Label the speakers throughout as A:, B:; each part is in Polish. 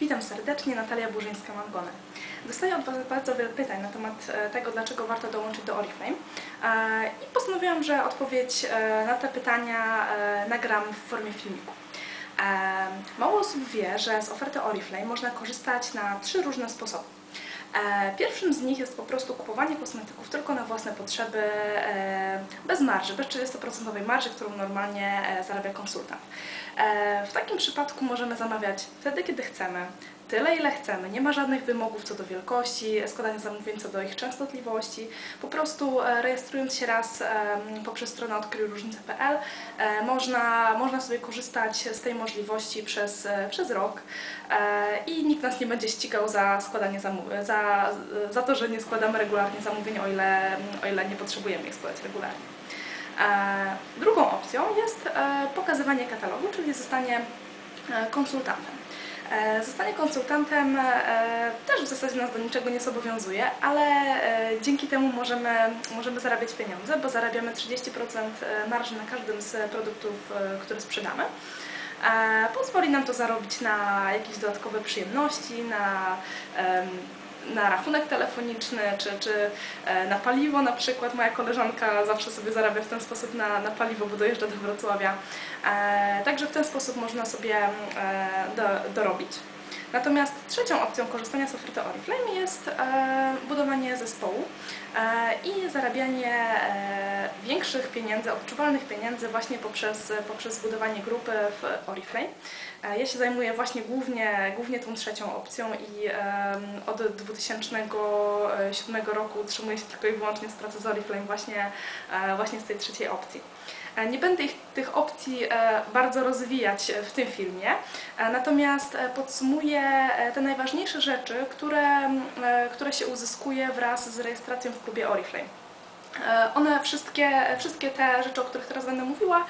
A: Witam serdecznie, Natalia Burzyńska-Mangone. Dostaję od Was bardzo wiele pytań na temat e, tego, dlaczego warto dołączyć do Oriflame E, i postanowiłam, że odpowiedź e, na te pytania nagram w formie filmiku. Mało osób wie, że z oferty Oriflame można korzystać na trzy różne sposoby. E, Pierwszym z nich jest po prostu kupowanie kosmetyków tylko na własne potrzeby, e, bez marży, bez 30% marży, którą normalnie e, zarabia konsultant. W takim przypadku możemy zamawiać wtedy, kiedy chcemy, tyle ile chcemy, nie ma żadnych wymogów co do wielkości, składania zamówień co do ich częstotliwości. Po prostu e, rejestrując się raz em, poprzez stronę odkryjróżnicę.pl e, można, można sobie korzystać z tej możliwości przez, e, przez rok e, i nikt nas nie będzie ścigał za składanie za, za to, że nie składamy regularnie zamówień, o ile, o ile nie potrzebujemy ich składać regularnie. E, Drugą opcją jest e, pokazywanie katalogu, czyli zostanie e, konsultantem. E, Zostanie konsultantem e, też w zasadzie nas do niczego nie zobowiązuje, ale e, dzięki temu możemy, możemy zarabiać pieniądze, bo zarabiamy 30% marży na każdym z produktów, które sprzedamy. Pozwoli nam to zarobić na jakieś dodatkowe przyjemności, na, na rachunek telefoniczny czy, czy e, na paliwo na przykład. Moja koleżanka zawsze sobie zarabia w ten sposób na, na paliwo, bo dojeżdża do Wrocławia. E, Także w ten sposób można sobie e, do, dorobić. Natomiast trzecią opcją korzystania z oferty Oriflame jest e, budowanie zespołu e, i zarabianie e, większych pieniędzy, odczuwalnych pieniędzy właśnie poprzez, poprzez budowanie grupy w Oriflame. Ja się zajmuję właśnie głównie, głównie tą trzecią opcją i od 2007 roku utrzymuję się tylko i wyłącznie z pracy z Oriflame właśnie, właśnie z tej trzeciej opcji. E, Nie będę ich, tych opcji e, bardzo rozwijać e, w tym filmie, natomiast podsumuję te najważniejsze rzeczy, które, które się uzyskuje wraz z rejestracją w klubie Oriflame. One wszystkie, wszystkie te rzeczy, o których teraz będę mówiła,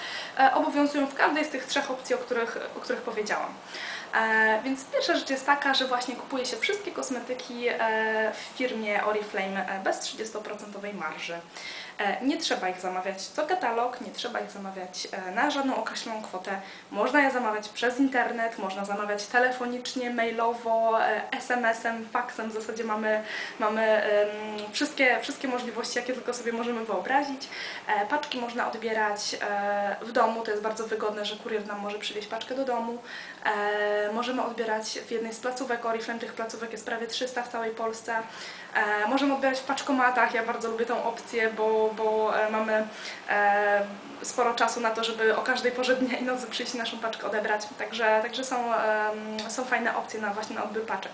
A: obowiązują w każdej z tych trzech opcji, o których, o których powiedziałam. Więc pierwsza rzecz jest taka, że właśnie kupuje się wszystkie kosmetyki w firmie Oriflame bez 30% marży. E, Nie trzeba ich zamawiać co katalog, nie trzeba ich zamawiać e, na żadną określoną kwotę. Można je zamawiać przez internet, można zamawiać telefonicznie, mailowo, e, SMS-em, faksem. W zasadzie mamy, mamy wszystkie, wszystkie możliwości, jakie tylko sobie możemy wyobrazić. Paczki można odbierać w domu, to jest bardzo wygodne, że kurier nam może przywieźć paczkę do domu. Możemy odbierać w jednej z placówek Oriflame, tych placówek jest prawie 300 w całej Polsce. Możemy odbierać w paczkomatach, ja bardzo lubię tą opcję, bo, bo e, mamy e, sporo czasu na to, żeby o każdej porze dnia i nocy przyjść naszą paczkę odebrać. Także, także są, są fajne opcje na właśnie na odbiór paczek.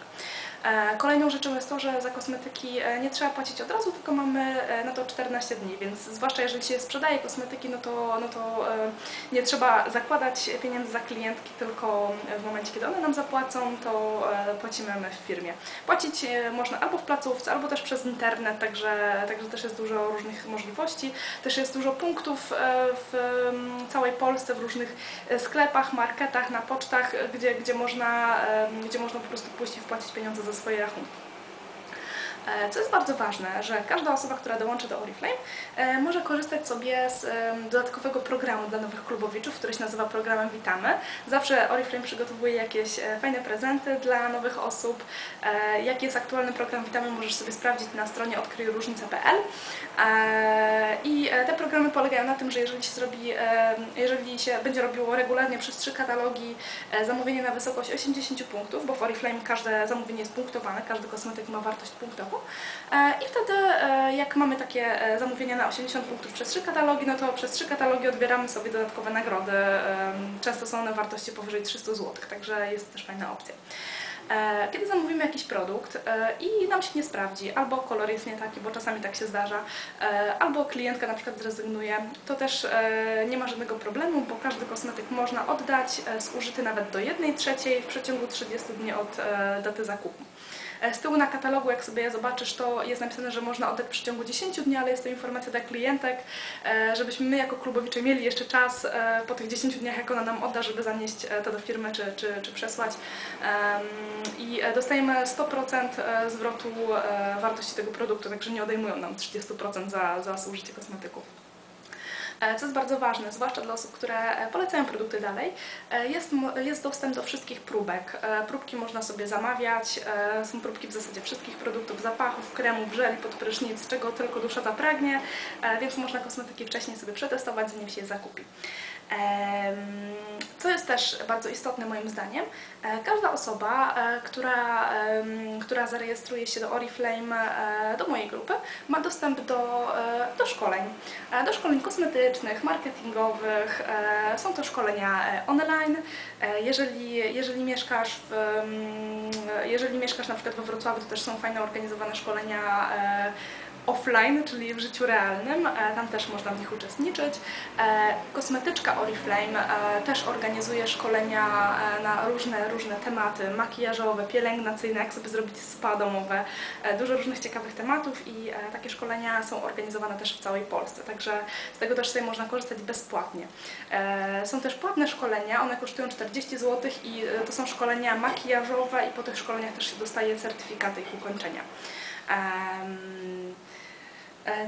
A: E, Kolejną rzeczą jest to, że za kosmetyki e, nie trzeba płacić od razu, tylko mamy e, na to 14 dni, więc zwłaszcza jeżeli się sprzedaje kosmetyki, no to, no to nie trzeba zakładać pieniędzy za klientki, tylko w momencie, kiedy one nam zapłacą, to płacimy my w firmie. Płacić można albo w placówce, albo też przez internet, także, także też jest dużo różnych możliwości. Też jest dużo punktów w całej Polsce, w różnych sklepach, marketach, na pocztach, gdzie, gdzie, można, gdzie można po prostu pójść i wpłacić pieniądze za foi a Rum. Co jest bardzo ważne, że każda osoba, która dołączy do Oriflame, e, może korzystać sobie z dodatkowego programu dla nowych klubowiczów, który się nazywa programem Witamy. Zawsze Oriflame przygotowuje jakieś e, fajne prezenty dla nowych osób. E, Jaki jest aktualny program Witamy, możesz sobie sprawdzić na stronie odkryjróżnicę.pl. E, I e, te programy polegają na tym, że jeżeli się zrobi, e, jeżeli się będzie robiło regularnie przez trzy katalogi e, zamówienie na wysokość 80 punktów, bo w Oriflame każde zamówienie jest punktowane, każdy kosmetyk ma wartość punktową. E, I wtedy e, jak mamy takie e, zamówienia na 80 punktów przez trzy katalogi, no to przez trzy katalogi odbieramy sobie dodatkowe nagrody. Często są one wartości powyżej 300 zł, także jest też fajna opcja. Kiedy zamówimy jakiś produkt i nam się nie sprawdzi, albo kolor jest nie taki, bo czasami tak się zdarza, albo klientka na przykład zrezygnuje, to też nie ma żadnego problemu, bo każdy kosmetyk można oddać zużyty nawet do 1 trzeciej w przeciągu 30 dni od daty zakupu. E, Z tyłu na katalogu, jak sobie je zobaczysz, to jest napisane, że można oddać w przeciągu 10 dni, ale jest to informacja dla klientek, e, żebyśmy my jako klubowicze mieli jeszcze czas e, po tych 10 dniach, jak ona nam odda, żeby zanieść to do firmy czy, czy, czy przesłać. I dostajemy 100% e, zwrotu wartości tego produktu, także nie odejmują nam 30% za, za zużycie kosmetyków. E, co jest bardzo ważne, zwłaszcza dla osób, które e, polecają produkty dalej, e, jest, jest dostęp do wszystkich próbek. Próbki można sobie zamawiać, są próbki w zasadzie wszystkich produktów, zapachów, kremów, żeli pod prysznic, czego tylko dusza zapragnie, e, więc można kosmetyki wcześniej sobie przetestować, zanim się je zakupi. Co jest też bardzo istotne moim zdaniem, e, każda osoba, e, która, która zarejestruje się do Oriflame, do mojej grupy, ma dostęp do, do szkoleń. Do szkoleń kosmetycznych, marketingowych, są to szkolenia online. Jeżeli, jeżeli, mieszkasz w, mm, jeżeli mieszkasz na przykład we Wrocławiu, to też są fajne organizowane szkolenia e, offline, czyli w życiu realnym. E, Tam też można w nich uczestniczyć. E, Kosmetyczka Oriflame e, też organizuje szkolenia na różne, różne tematy makijażowe, pielęgnacyjne, jak sobie zrobić spa domowe, dużo różnych ciekawych tematów i takie szkolenia są organizowane też w całej Polsce, także z tego też sobie można korzystać bezpłatnie. Są też płatne szkolenia, one kosztują 40 zł i to są szkolenia makijażowe i po tych szkoleniach też się dostaje certyfikaty ich ukończenia. E,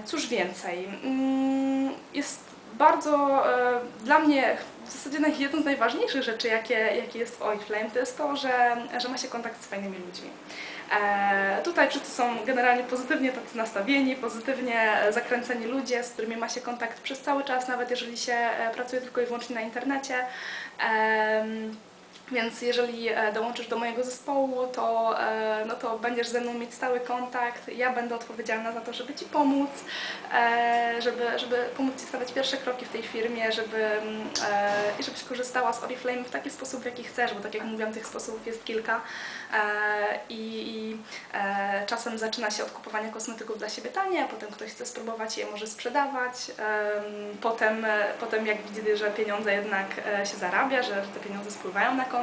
A: Cóż więcej, mm, jest bardzo e, dla mnie w zasadzie jedną z najważniejszych rzeczy, jakie, jakie jest w Oriflame, to jest to, że, że ma się kontakt z fajnymi ludźmi. E, tutaj wszyscy są generalnie pozytywnie tacy nastawieni, pozytywnie zakręceni ludzie, z którymi ma się kontakt przez cały czas, nawet jeżeli się pracuje tylko i wyłącznie na internecie. Więc jeżeli e, dołączysz do mojego zespołu, to, e, no to będziesz ze mną mieć stały kontakt. Ja będę odpowiedzialna za to, żeby Ci pomóc, e, żeby, żeby pomóc Ci stawiać pierwsze kroki w tej firmie, żeby, mm, i żebyś korzystała z Oriflame w taki sposób, w jaki chcesz, bo tak jak mówiłam, tych sposobów jest kilka i, i czasem zaczyna się od kupowania kosmetyków dla siebie tanie, a potem ktoś chce spróbować je może sprzedawać, em, potem, potem jak widzi, że pieniądze jednak się zarabia, że, że te pieniądze spływają na konto,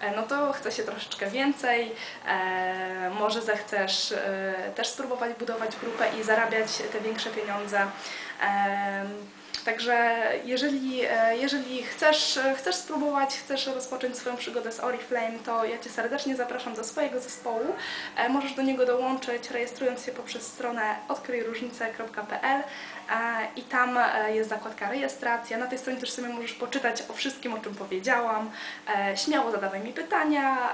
A: e, no to chce się troszeczkę więcej, e, może zechcesz e, też spróbować budować grupę i zarabiać te większe pieniądze. Także jeżeli, e, jeżeli chcesz, chcesz spróbować, chcesz rozpocząć swoją przygodę z Oriflame, to ja Cię serdecznie zapraszam do swojego zespołu. E, Możesz do niego dołączyć rejestrując się poprzez stronę odkryjróżnice.pl e, i tam jest zakładka rejestracja. Na tej stronie też sobie możesz poczytać o wszystkim, o czym powiedziałam. Śmiało zadawaj mi pytania,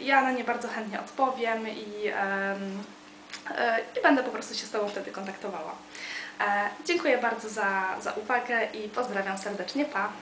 A: ja na nie bardzo chętnie odpowiem i, i będę po prostu się z Tobą wtedy kontaktowała. E, Dziękuję bardzo za, za uwagę i pozdrawiam serdecznie. Pa!